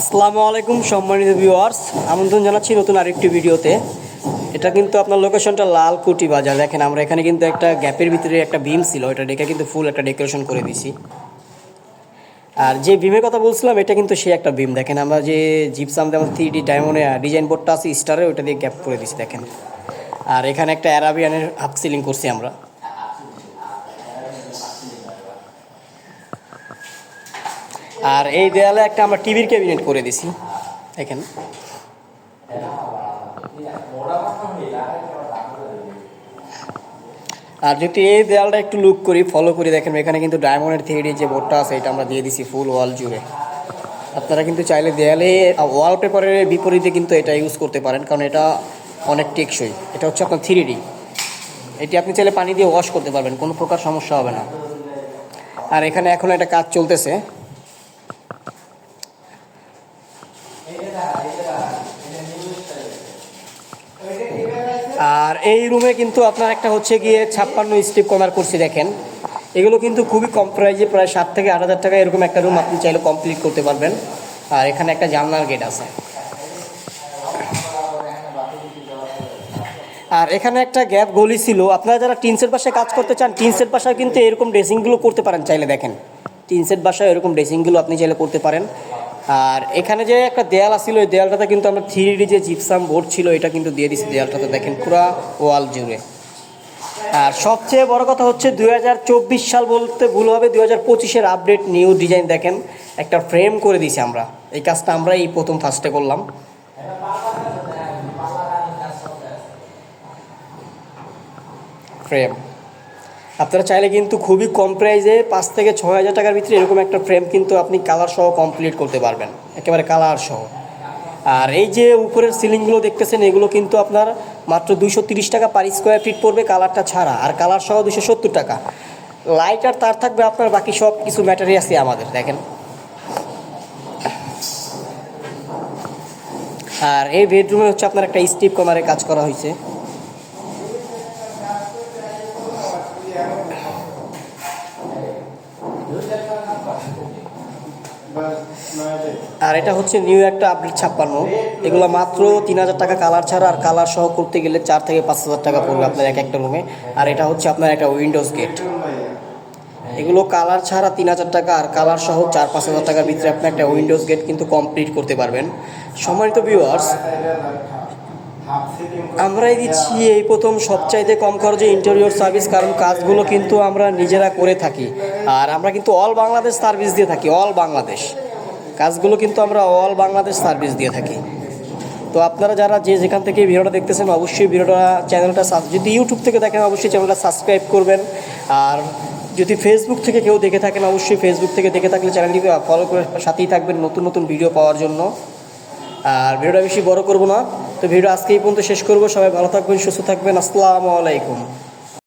আসসালামু আলাইকুম, সম্মানিত ভিউয়ার্স আমন্ত্রণ জানাচ্ছি নতুন আরেকটি ভিডিওতে। এটা কিন্তু আপনার লোকেশনটা লালকুটি বাজার। দেখেন, আমরা এখানে কিন্তু একটা গ্যাপের ভিতরে একটা বিম ছিল। এটা ডেকে কিন্তু ফুল একটা ডেকোরেশন করে দিছি আর যে বিমের কথা বলছিলাম, এটা কিন্তু সে একটা বিম দেখেন, আমরা যে জিপসাম যেমন থ্রি ডি ডায়মন্ডে ডিজাইন বোর্ডটা আছে স্টারে ওটা দিয়ে গ্যাপ করে দিছি দেখেন। আর এখানে একটা অ্যারাবিয়ানের হাফ সিলিং করছি আমরা। আর এই দেয়ালে একটা আমরা টিভির ক্যাবিনেট করে দিছি। দেখেন। আর যদি এই দেয়ালটা একটু লুক করি ফলো করি, দেখেন এখানে কিন্তু ডায়মন্ডের থ্রি যে বোর্ডটা আছে, এটা আমরা দিয়ে দিছি ফুল ওয়াল জুড়ে। আপনারা কিন্তু চাইলে দেয়ালে ওয়ালপেপারের বিপরীতে কিন্তু এটা ইউজ করতে পারেন, কারণ এটা অনেক টেকসই। এটা হচ্ছে আপনার থ্রি ডি এটি আপনি চাইলে পানি দিয়ে ওয়াশ করতে পারবেন, কোনো প্রকার সমস্যা হবে না। আর এখানে এখন একটা কাজ চলতেছে। আর এই রুমে কিন্তু আপনার একটা হচ্ছে গিয়ে ছাপ্পান্ন স্টেপ কর্নার করছি দেখেন। এগুলো কিন্তু খুবই কম প্রাইজে প্রায় সাত থেকে আট হাজার টাকা এরকম একটা রুম আপনি চাইলে কমপ্লিট করতে পারবেন। আর এখানে একটা জানলার গেট আছে। আর এখানে একটা গ্যাপ গলি ছিল। আপনারা যারা টিনসের বাসায় কাজ করতে চান টিনসের বাসায় কিন্তু এরকম ড্রেসিংগুলো করতে পারেন চাইলে দেখেন। টিনসের বাসায় এরকম ড্রেসিংগুলো আপনি চাইলে করতে পারেন। আর এখানে যে একটা দেয়াল আসছিল ওই দেয়ালটাতে কিন্তু আমরা থ্রি যে জিপসাম বোর্ড ছিল এটা কিন্তু দিয়ে দিচ্ছি দেয়ালটাতে, দেখেন পুরা ওয়াল জুড়ে। আর সবচেয়ে বড় কথা হচ্ছে দুই হাজার চব্বিশ সাল বলতে ভুল হবে, দুই হাজার পঁচিশের আপডেট নিউ ডিজাইন দেখেন, একটা ফ্রেম করে দিয়েছি আমরা। এই কাজটা আমরা এই প্রথম ফার্স্টে করলাম। ফ্রেম আপনারা চাইলে কিন্তু খুবই কম প্রাইসে পাঁচ থেকে ছয় হাজার টাকার ভিতরে এরকম একটা ফ্রেম কিন্তু আপনি কালার সহ কমপ্লিট করতে পারবেন। একেবারে কালার সহ। আর এই যে উপরের সিলিংগুলো দেখতেছেন, এগুলো কিন্তু আপনার মাত্র দুইশো তিরিশ টাকা পার স্কোয়ার ফিট পড়বে কালারটা ছাড়া। আর কালার সহ দুশো সত্তর টাকা। লাইট আর তার থাকবে আপনার বাকি সব কিছু আছে আমাদের, দেখেন। আর এই বেডরুমে হচ্ছে আপনার একটা স্টিপ কমারে কাজ করা হয়েছে। আর এটা হচ্ছে নিউ একটা আপডেট ছাপ্পান্ন। এগুলো মাত্র তিন হাজার টাকা কালার ছাড়া, আর কালার সহ করতে গেলে চার থেকে পাঁচ হাজার টাকা পড়বে আপনার এক একটা রুমে আর এটা হচ্ছে আপনার একটা উইন্ডোজ গেট এগুলো কালার ছাড়া তিন হাজার টাকা, আর কালার সহ চার, পাঁচ হাজার টাকার ভিতরে আপনি একটা উইন্ডোজ গেট কিন্তু কমপ্লিট করতে পারবেন। সম্মানিত ভিউয়ার্স আমরাই দিচ্ছি এই প্রথম সবচাইতে কম খরচে ইন্টেরিয়র সার্ভিস কারণ কাজগুলো কিন্তু আমরা নিজেরা করে থাকি। আর আমরা কিন্তু অল বাংলাদেশ সার্ভিস দিয়ে থাকি অল বাংলাদেশ কাজগুলো কিন্তু আমরা অল বাংলাদেশ সার্ভিস দিয়ে থাকি। তো আপনারা যারা যে যেখান থেকে ভিডিওটা দেখতেছেন, অবশ্যই ভিডিওটা, চ্যানেলটা যদি ইউটিউব থেকে দেখেন, অবশ্যই চ্যানেলটা সাবস্ক্রাইব করবেন। আর যদি ফেসবুক থেকে কেউ দেখে থাকেন, অবশ্যই ফেসবুক থেকে দেখে থাকলে চ্যানেলটিকে ফলো করে সাথেই থাকবেন নতুন নতুন ভিডিও পাওয়ার জন্য। আর ভিডিওটা বেশি বড় করব না। তো ভিডিও আজকে এই পর্যন্ত শেষ করব। সবাই ভালো থাকবেন সুস্থ থাকবেন। আসসালামু আলাইকুম।